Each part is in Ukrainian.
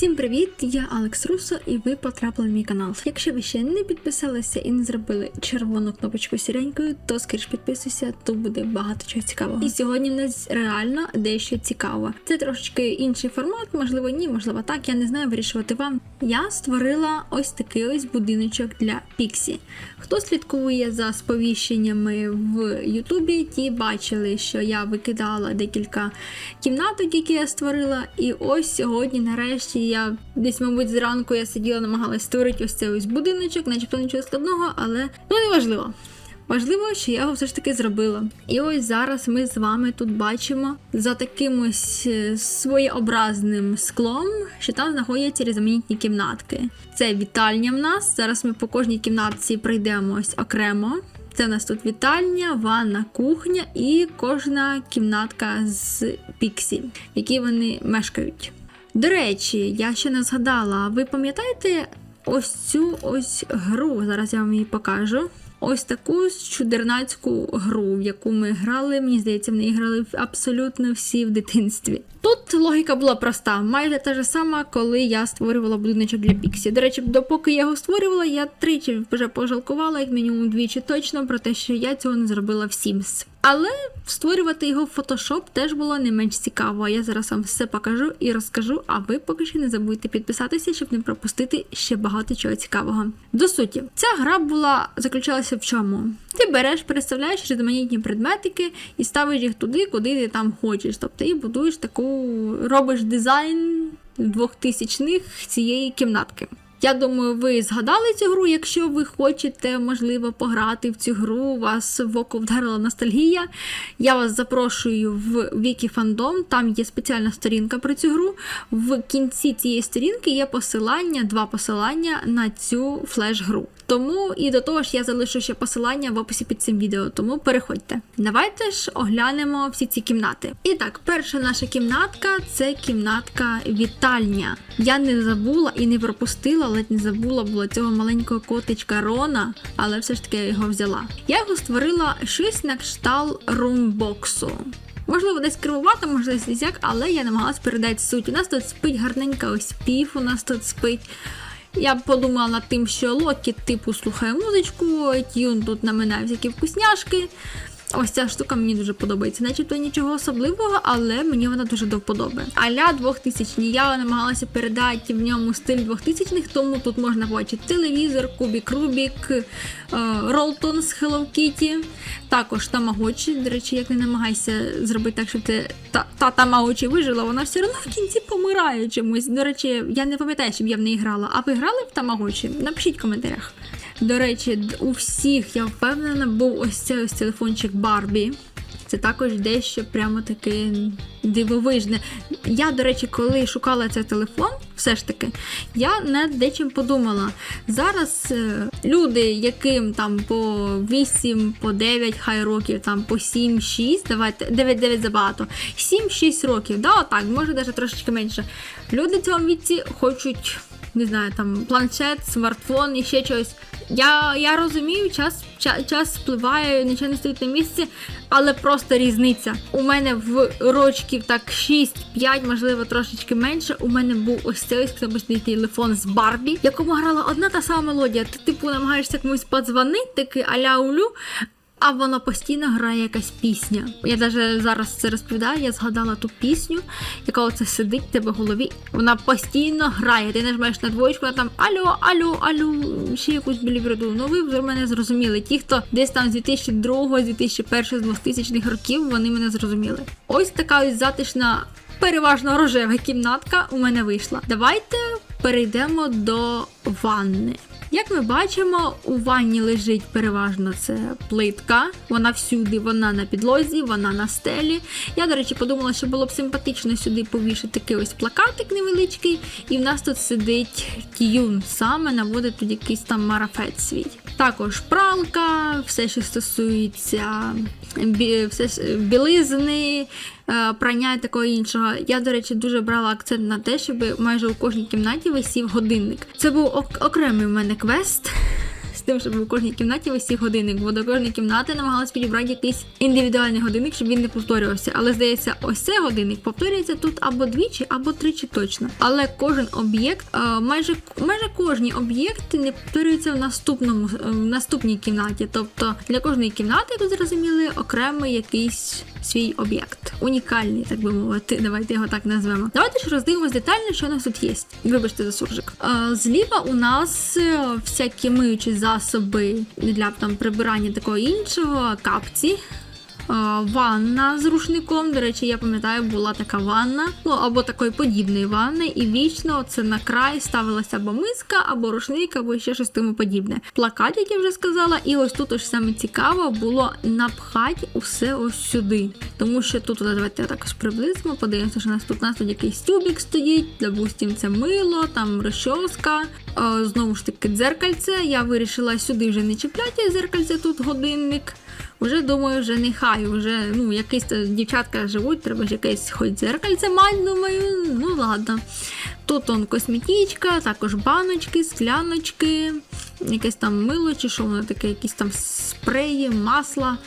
Всім привіт! Я Алекс Русо, і ви потрапили в мій канал. Якщо ви ще не підписалися і не зробили червону кнопочку сіренькою, то скоріш підписуйся, тут буде багато чого цікавого. І сьогодні в нас реально дещо цікаво. Це трошечки інший формат, можливо, ні, можливо, так. Я не знаю, вирішувати вам. Я створила ось такий ось будиночок для Піксі. Хто слідкує за сповіщеннями в Ютубі, ті бачили, що я викидала декілька кімнаток, які я створила. І ось сьогодні, нарешті, я десь, мабуть, зранку я сиділа, намагалась створити ось цей ось будиночок, начебто нічого складного, але ну не важливо. Важливо, що я його все ж таки зробила. І ось зараз ми з вами тут бачимо за таким ось е, своєобразним склом, що там знаходяться різноманітні кімнатки. Це вітальня в нас. Зараз ми по кожній кімнатці пройдемо ось окремо. Це у нас тут вітальня, ванна, кухня і кожна кімнатка з Піксі, в якій вони мешкають. До речі, я ще не згадала, ви пам'ятаєте ось цю ось гру? Зараз я вам її покажу. Ось таку чудернацьку гру, в яку ми грали. Мені здається, в неї грали абсолютно всі в дитинстві. Тут логіка була проста, майже та ж сама, коли я створювала будиночок для Піксі. До речі, допоки я його створювала, я тричі вже пожалкувала, як мінімум двічі точно, про те, що я цього не зробила в Sims. Але створювати його в Photoshop теж було не менш цікаво. Я зараз вам все покажу і розкажу, а ви поки що не забудьте підписатися, щоб не пропустити ще багато чого цікавого. До суті, ця гра була заключалася в чому? Ти береш, переставляєш різноманітні предметики і ставиш їх туди, куди ти там хочеш. Тобто і будуєш таку, робиш дизайн двохтисячних цієї кімнатки. Я думаю, ви згадали цю гру. Якщо ви хочете, можливо, пограти в цю гру, вас в око вдарила ностальгія. Я вас запрошую в Вікі Фандом, там є спеціальна сторінка про цю гру. В кінці цієї сторінки є посилання, два посилання на цю флеш-гру. Тому і до того ж я залишу ще посилання в описі під цим відео, тому переходьте. Давайте ж оглянемо всі ці кімнати. І так, перша наша кімнатка це кімнатка вітальня. Я не забула і не пропустила, ледь не забула було цього маленького котичка Рона, але все ж таки я його взяла. Я його створила щось на кшталт румбоксу. Можливо, десь кривувато, можливо, десь як, але я намагалась передати суть. У нас тут спить гарненька ось пів, у нас тут спить. Я подумала над тим, що Локі типу слухає музичку, Тюн тут наминає всякі вкусняшки. Ось ця штука мені дуже подобається. Начебто нічого особливого, але мені вона дуже до вподоби. Аля 2000 Я намагалася передати в ньому стиль 2000-х, тому тут можна бачити телевізор, кубік Рубік, е, Ролтон з Hello Kitty, також тамагочі. До речі, як не намагайся зробити так, щоб ти та, та тамагочі вижила, вона все одно в кінці помирає чомусь. До речі, я не пам'ятаю, щоб я в неї грала. А ви грали в тамагочі? Напишіть в коментарях. До речі, у всіх, я впевнена, був ось цей ось телефончик Барбі. Це також дещо прямо таке дивовижне. Я, до речі, коли шукала цей телефон, все ж таки, я над дечим подумала. Зараз е, люди, яким там по 8, по 9 хай років, там по 7, 6, давайте 9, 9 забагато. 7-6 років, да, отак, може навіть трошечки менше. Люди в цьому віці хочуть не знаю, там планшет, смартфон і ще щось. Я, я розумію, час, час, час спливає, нічого не стоїть на місці, але просто різниця. У мене в рочків так 6-5, можливо, трошечки менше. У мене був ось цей ось телефон з Барбі, якому грала одна та сама мелодія. Ти типу намагаєшся комусь подзвонити, такий аля улю. А вона постійно грає якась пісня. Я навіть зараз це розповідаю, я згадала ту пісню, яка оце сидить в тебе в голові. Вона постійно грає. Ти нажмеш на двоєчку, вона там алло, алло, алло, ще якусь білібреду. Ну ви вже мене зрозуміли. Ті, хто десь там з 2002, з 2001, з 2000 х років, вони мене зрозуміли. Ось така ось затишна, переважно рожева кімнатка у мене вийшла. Давайте перейдемо до ванни. Як ми бачимо, у ванні лежить переважно це плитка. Вона всюди, вона на підлозі, вона на стелі. Я, до речі, подумала, що було б симпатично сюди повішати такий ось плакатик невеличкий, і в нас тут сидить тюн саме, наводить тут якийсь там марафет свій. Також пралка, все, що стосується бі- все, білизни, прання і такого іншого. Я, до речі, дуже брала акцент на те, щоб майже у кожній кімнаті висів годинник. Це був ок- окремий в мене квест. З тим, щоб у кожній кімнаті висів годинник, бо до кожної кімнати намагалась підібрати якийсь індивідуальний годинник, щоб він не повторювався. Але здається, ось цей годинник повторюється тут або двічі, або тричі точно. Але кожен об'єкт, е, майже майже кожні об'єкти не повторюються в наступному е, в наступній кімнаті. Тобто для кожної кімнати, ви зрозуміли, окремий якийсь свій об'єкт. Унікальний, так би мовити. Давайте його так назвемо. Давайте ж роздивимось детально, що у нас тут є. Вибачте за суржик. Е, зліва у нас всякі миючі засоби для там прибирання такого іншого, капці. Ванна з рушником. До речі, я пам'ятаю, була така ванна, ну або такої подібної ванни, і вічно це на край ставилася або миска, або рушник, або ще щось тому подібне. Плакат, як я вже сказала, і ось тут ось саме цікаво було напхати усе ось сюди. Тому що тут давайте також приблизимо, подивимося, що у нас тут у нас тут якийсь тюбік стоїть, допустим, це мило, там розчоска. Е, Знову ж таки, дзеркальце. Я вирішила сюди вже не чіпляти дзеркальце, тут годинник. Вже думаю, вже нехай, вже ну якісь дівчатка живуть, треба ж якесь хоч дзеркальце мать, думаю, ну ладно. Тут он косметичка, також баночки, скляночки, якесь там мило чи що воно таке, якісь там спреї, масла.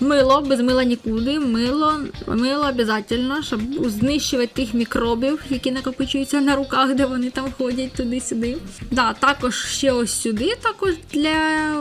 Мило, без мила нікуди. Мило, мило обов'язково, щоб знищувати тих мікробів, які накопичуються на руках, де вони там ходять туди-сюди. Да, також ще ось сюди, також для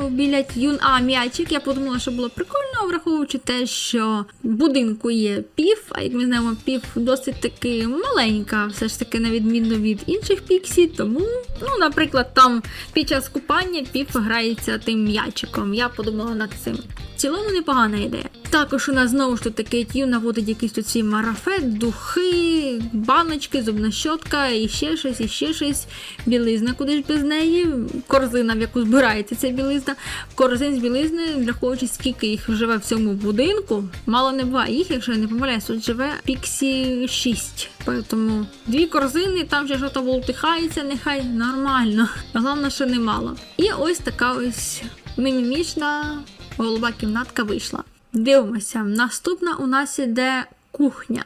біля тюн. А, м'ячик. Я подумала, що було прикольно, враховуючи те, що в будинку є пів, а як ми знаємо, пів досить таки маленька, все ж таки, на відміну від інших піксі. Тому, ну, наприклад, там під час купання пів грається тим м'ячиком. Я подумала над цим. В цілому непогана ідея. Також у нас знову ж тут такий тюн наводить якийсь тут свій марафет, духи, баночки, зубна щотка, і ще щось, і ще щось. Білизна, куди ж без неї. Корзина, в яку збирається ця білизна. Корзин з білизни, враховуючи, скільки їх живе в цьому будинку. Мало не буває їх, якщо я не помиляюсь, тут живе Піксі 6. Тому дві корзини, там ще щось волтихається, нехай нормально. Головне, що немало. І ось така ось мімімічна голуба кімнатка вийшла. Дивимося, наступна у нас іде кухня.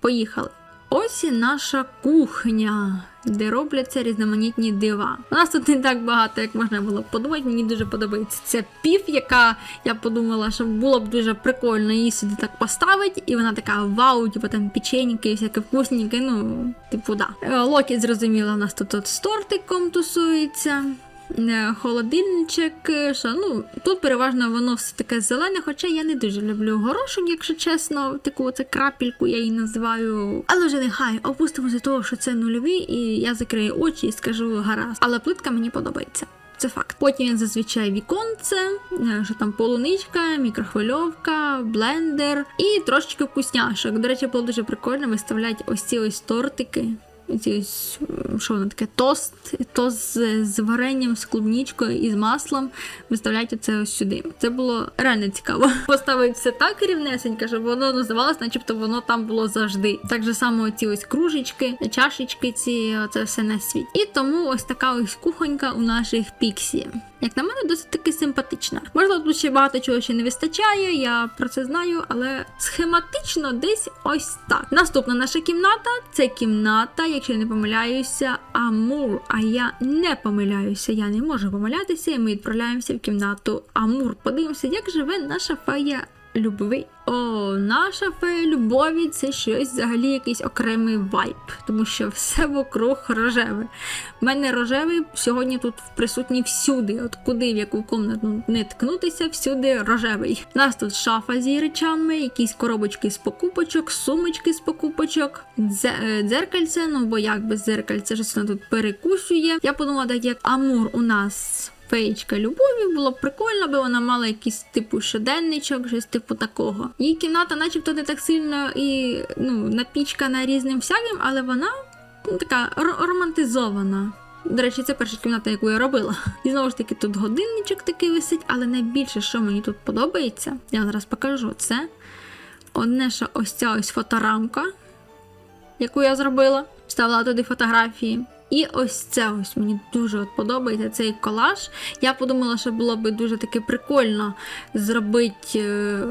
Поїхали. Ось і наша кухня, де робляться різноманітні дива. У нас тут не так багато, як можна було подумати. Мені дуже подобається. Це пів, яка я подумала, що було б дуже прикольно її сюди так поставити, і вона така вау, типу там печеньки, всяке вкусненьке, ну, типу, да. Е, Локіт, зрозуміло, у нас тут от з тортиком тусується. Е, Холодильничок, е, ну тут переважно воно все таке зелене, хоча я не дуже люблю горошок, якщо чесно, таку оце крапельку я її називаю. Але вже нехай опустимо за того, що це нульові, і я закрию очі і скажу гаразд. Але плитка мені подобається. Це факт. Потім він зазвичай віконце, е, що там полуничка, мікрохвильовка, блендер і трошечки вкусняшок. До речі, було дуже прикольно виставляти ось ці ось тортики. Ось, що воно таке, тост, тост з, з варенням, з клубнічкою і з маслом. Виставляйте це ось сюди. Це було реально цікаво. Поставити все так рівнесенько, щоб воно називалося, начебто воно там було завжди. Так же само ці ось кружечки, чашечки, ці це все на світ. І тому ось така ось кухонька у наших піксі. Як на мене, досить таки симпатична. Можливо, тут ще багато чого ще не вистачає, я про це знаю, але схематично десь ось так. Наступна наша кімната це кімната, якщо я не помиляюся, Амур. А я не помиляюся, я не можу помилятися, і ми відправляємося в кімнату Амур. Подивимося, як живе наша фея любви. О, наша фея любові це щось взагалі якийсь окремий вайб, тому що все вокруг рожеве. У мене рожевий сьогодні тут присутній всюди. От куди в яку комнату не ткнутися, всюди рожевий. У нас тут шафа з речами, якісь коробочки з покупочок, сумочки з покупочок, е, дзеркальце, ну бо як без дзеркальця, щось тут перекусює. Я подумала, так як Амур у нас. Феєчка любові було б прикольно, аби вона мала якийсь типу щоденничок, щось типу такого. Її кімната, начебто, не так сильно і ну, напічкана різним всяким, але вона ну, така ро- романтизована. До речі, це перша кімната, яку я робила. І знову ж таки, тут годинничок такий висить, але найбільше, що мені тут подобається, я зараз покажу, це одне, що ось ця ось фоторамка, яку я зробила, ставила туди фотографії. І ось це ось мені дуже от подобається цей колаж. Я подумала, що було би дуже таки прикольно зробити. е,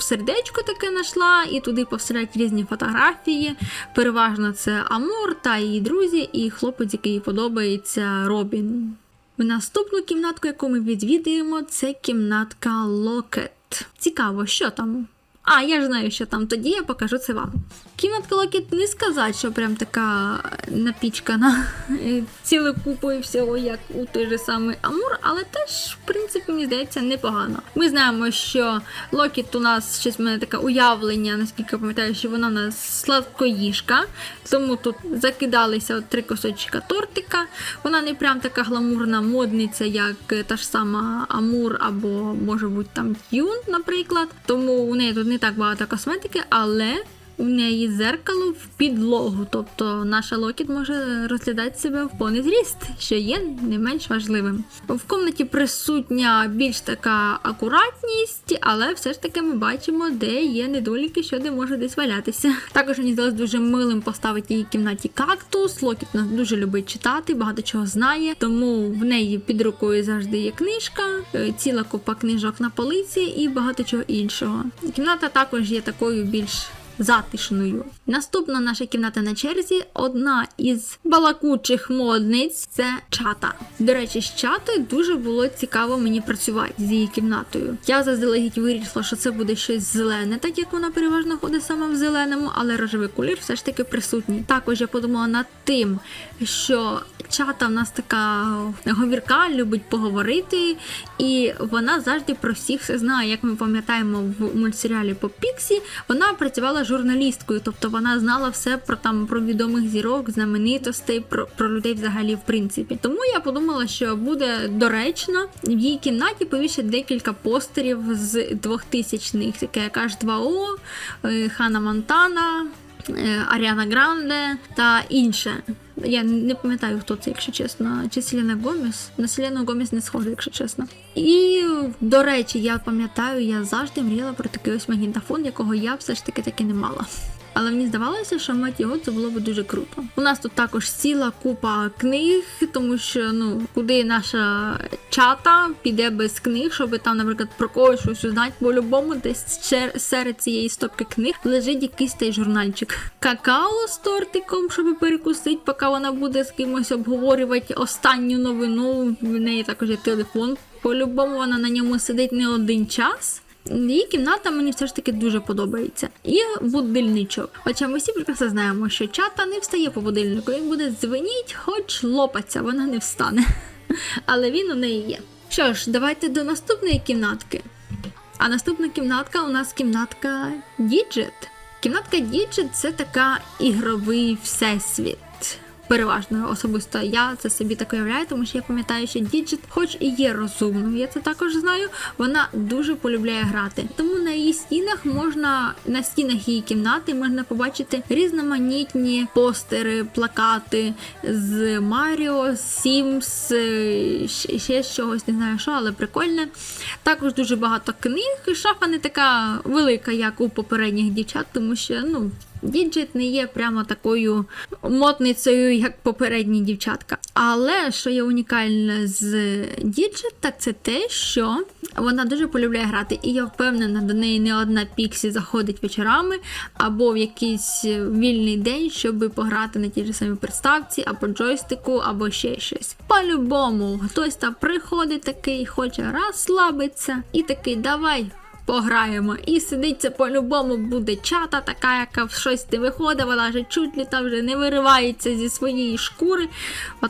Сердечко таке знайшла і туди повставляти різні фотографії. Переважно це Амур та її друзі, і хлопець, який їй подобається, Робін. Наступну кімнатку, яку ми відвідаємо, це кімнатка Локет. Цікаво, що там? А, я ж знаю, що там тоді я покажу це вам. Кімнатка Локет не сказати, що прям така напічкана е, цілою купою всього, як у той же самий Амур, але теж, в принципі, мені здається, непогано. Ми знаємо, що Локет у нас щось в мене таке уявлення, наскільки я пам'ятаю, що вона у нас сладкоїжка, тому тут закидалися от три кусочка тортика. Вона не прям така гламурна модниця, як та ж сама Амур або може бути там Тюн, наприклад. Тому у неї тут не так багато косметики, але у неї зеркало в підлогу, тобто наша локіт може розглядати себе в повний зріст, що є не менш важливим. В комнаті присутня більш така акуратність, але все ж таки ми бачимо, де є недоліки, що де може десь валятися. Також мені здалось дуже милим поставити її кімнаті кактус. Локіт нас дуже любить читати, багато чого знає, тому в неї під рукою завжди є книжка, е, ціла купа книжок на полиці і багато чого іншого. Кімната також є такою більш затишною. Наступна наша кімната на черзі одна із балакучих модниць це чата. До речі, з чатою дуже було цікаво мені працювати з її кімнатою. Я заздалегідь вирішила, що це буде щось зелене, так як вона переважно ходить саме в зеленому, але рожевий колір все ж таки присутній. Також я подумала над тим, що чата в нас така говірка, любить поговорити, і вона завжди про всіх все знає. Як ми пам'ятаємо в мультсеріалі по Піксі, вона працювала журналісткою, тобто вона знала все про там про відомих зірок, знаменитостей, про, про людей взагалі в принципі. Тому я подумала, що буде доречно в її кімнаті повішати декілька постерів з 2000-х, таке як H2O, е, Хана Монтана. е, Аріана Гранде та інше. Я не пам'ятаю, хто це, якщо чесно. Чи Селена Гоміс? На Селену Гоміс не схоже, якщо чесно. І, до речі, я пам'ятаю, я завжди мріяла про такий ось магнітофон, якого я все ж таки таки не мала. Але мені здавалося, що мать його це було б дуже круто. У нас тут також ціла купа книг, тому що ну куди наша чата піде без книг, щоб там, наприклад, про когось щось узнати, по-любому десь серед цієї стопки книг лежить якийсь той журнальчик. Какао з тортиком, щоб перекусити, поки вона буде з кимось обговорювати останню новину. В неї також є телефон. По-любому вона на ньому сидить не один час. Її кімната мені все ж таки дуже подобається. І будильничок. Хоча ми всі прекрасно знаємо, що чата не встає по будильнику. Він буде дзвеніть, хоч лопаться, вона не встане. Але він у неї є. Що ж, давайте до наступної кімнатки. А наступна кімнатка у нас кімнатка Діджит. Кімнатка Діджит це така ігровий всесвіт. Переважно особисто я це собі так уявляю, тому що я пам'ятаю, що Діджит, хоч і є розумною, я це також знаю. Вона дуже полюбляє грати. Тому на її стінах можна на стінах її кімнати можна побачити різноманітні постери, плакати з Маріо, Сімс, е, ще ще з чогось не знаю що, але прикольне. Також дуже багато книг. Шафа не така велика, як у попередніх дівчат, тому що ну. Діджит не є прямо такою мотницею, як попередні дівчатка. Але що є унікальне з Діджит, так це те, що вона дуже полюбляє грати. І я впевнена, до неї не одна піксі заходить вечорами або в якийсь вільний день, щоб пограти на тій ж самій приставці, або джойстику, або ще щось. По-любому, хтось там приходить такий, хоче розслабитися, і такий давай. Пограємо. І сидить це по-любому буде чата, така, яка в щось не виходить, вона вже чуть ли там вже не виривається зі своєї шкури,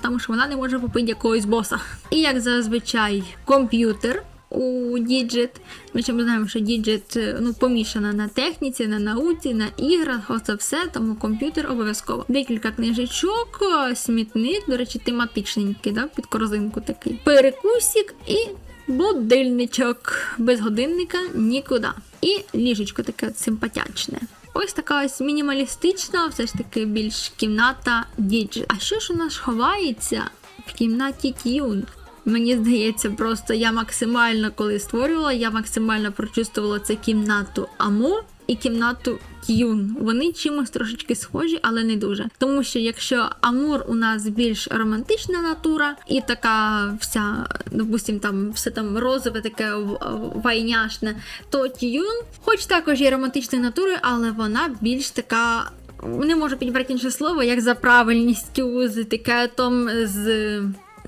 тому що вона не може попити якогось боса. І як зазвичай, комп'ютер. У Діджит. Ми ще ми знаємо, що Діджит ну, помішана на техніці, на науці, на іграх, оце все, тому комп'ютер обов'язково. Декілька книжечок, смітник, до речі, тематичненький, да, під корзинку такий. Перекусик і будильничок. Без годинника нікуди. І ліжечко таке от симпатячне. Ось така ось мінімалістична, все ж таки більш кімната діджит. А що ж у нас ховається в кімнаті Тюн? Мені здається, просто я максимально, коли створювала, я максимально прочувствувала це кімнату Амо і кімнату Тюн. Вони чимось трошечки схожі, але не дуже. Тому що якщо Амур у нас більш романтична натура, і така вся, допустим, там все там розове, таке вайняшне, то Тюн, хоч також є романтичною натурою, але вона більш така. Не можу підібрати інше слово, як за правильністю, з етикетом, з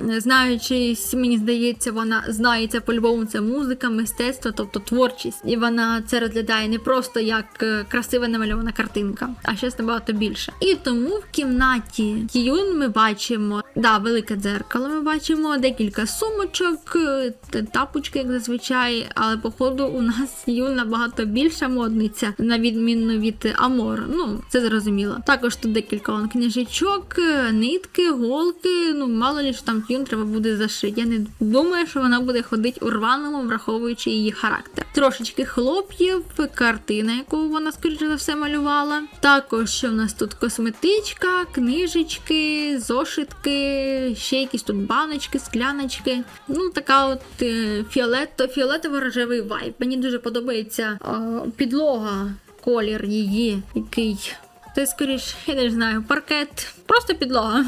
знаючись, мені здається, вона знається по-любому це музика, мистецтво, тобто творчість. І вона це розглядає не просто як е, красиво намальована картинка, а щось набагато більше. І тому в кімнаті Тіюн ми бачимо да, велике дзеркало. Ми бачимо декілька сумочок, е, тапочки, як зазвичай. Але походу у нас Тіюн набагато більша модниця, на відміну від Амор. Ну це зрозуміло. Також тут декілька книжечок, е, нитки, голки. Ну мало що там Тіюн треба буде зашити. Я не думаю, що вона буде ходити у рваному, враховуючи її характер. Трошечки хлоп'їв, картина, яку вона скоріше за все малювала. Також що в нас тут косметичка, книжечки, зошитки, ще якісь тут баночки, скляночки. Ну, така от е, фіолетто, фіолетово-рожевий вайб. Мені дуже подобається е, підлога, колір її, який. Це скоріш, я не знаю, паркет, просто підлога.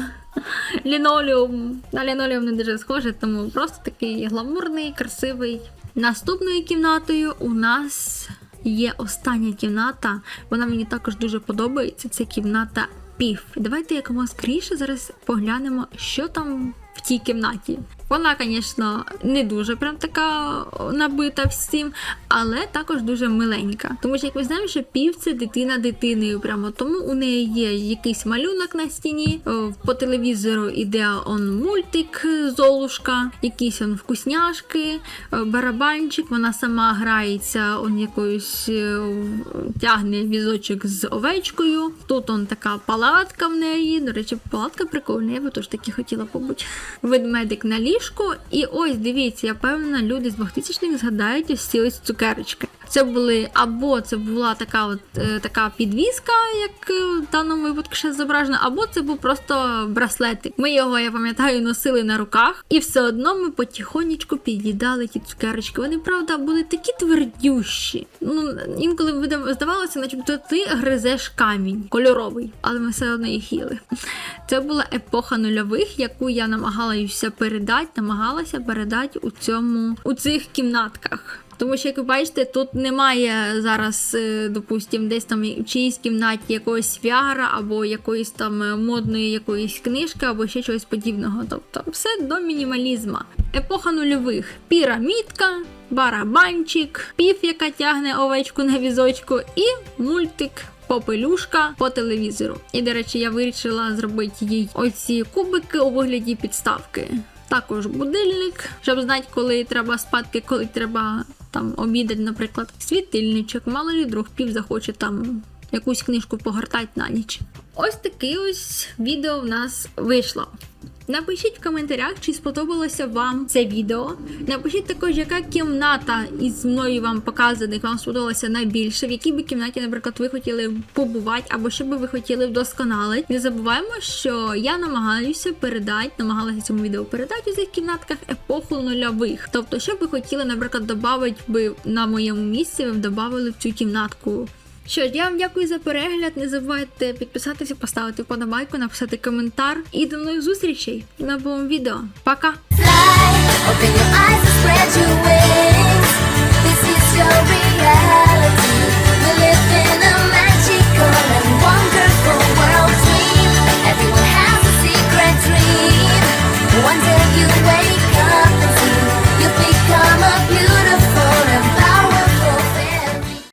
Лінолеум. На лінолеум не дуже схоже, тому просто такий гламурний, красивий. Наступною кімнатою у нас є остання кімната. Вона мені також дуже подобається. Це кімната пів. Давайте якомога скоріше зараз поглянемо, що там в тій кімнаті. Вона, звісно, не дуже прям така набита всім, але також дуже миленька. Тому що, як ми знаємо, що пів це дитина дитиною. Прямо тому у неї є якийсь малюнок на стіні. По телевізору іде он мультик Золушка, якісь он вкусняшки, е, барабанчик. Вона сама грається, он якоюсь е, тягне візочок з овечкою. Тут он така палатка в неї. До речі, палатка прикольна. Я би теж таки хотіла побути. Ведмедик на ліжку. І ось дивіться, я певна, люди з 2000-х згадають ці ось цукерочки. Це були або це була така от е, така підвіска, як е, в даному випадку ще зображено, або це був просто браслетик. Ми його, я пам'ятаю, носили на руках, і все одно ми потихонечку під'їдали ті цукерочки. Вони, правда, були такі твердющі. Ну інколи здавалося, начебто ти гризеш камінь кольоровий, але ми все одно їх їли. Це була епоха нульових, яку я намагалася передати, намагалася передати у цьому у цих кімнатках. Тому що, як ви бачите, тут немає зараз, е, допустим, десь там в чиїсь кімнаті якогось фіара або якоїсь там е, модної якоїсь книжки, або ще чогось подібного. Тобто, все до мінімалізму. Епоха нульових. Пірамідка, барабанчик, пів, яка тягне овечку на візочку, і мультик. Попелюшка по телевізору. І, до речі, я вирішила зробити їй оці кубики у вигляді підставки. Також будильник, щоб знати, коли треба спадки, коли треба там обідать, наприклад, світильничок, мало ли друг пів захоче там якусь книжку погортати на ніч. Ось таке ось відео в нас вийшло. Напишіть в коментарях, чи сподобалося вам це відео. Напишіть також, яка кімната із мною вам показаних вам сподобалася найбільше, в якій би кімнаті, наприклад, ви хотіли побувати, або що би ви хотіли вдосконалити. Не забуваємо, що я намагаюся передати, намагалася цьому відео передати у цих кімнатках епоху нульових. Тобто, що б ви хотіли, наприклад, додати би на моєму місці, ви б додали в цю кімнатку. Що ж, я вам дякую за перегляд. Не забувайте підписатися, поставити вподобайку, написати коментар. І до нових зустрічей в новому відео. Пока! One day you wake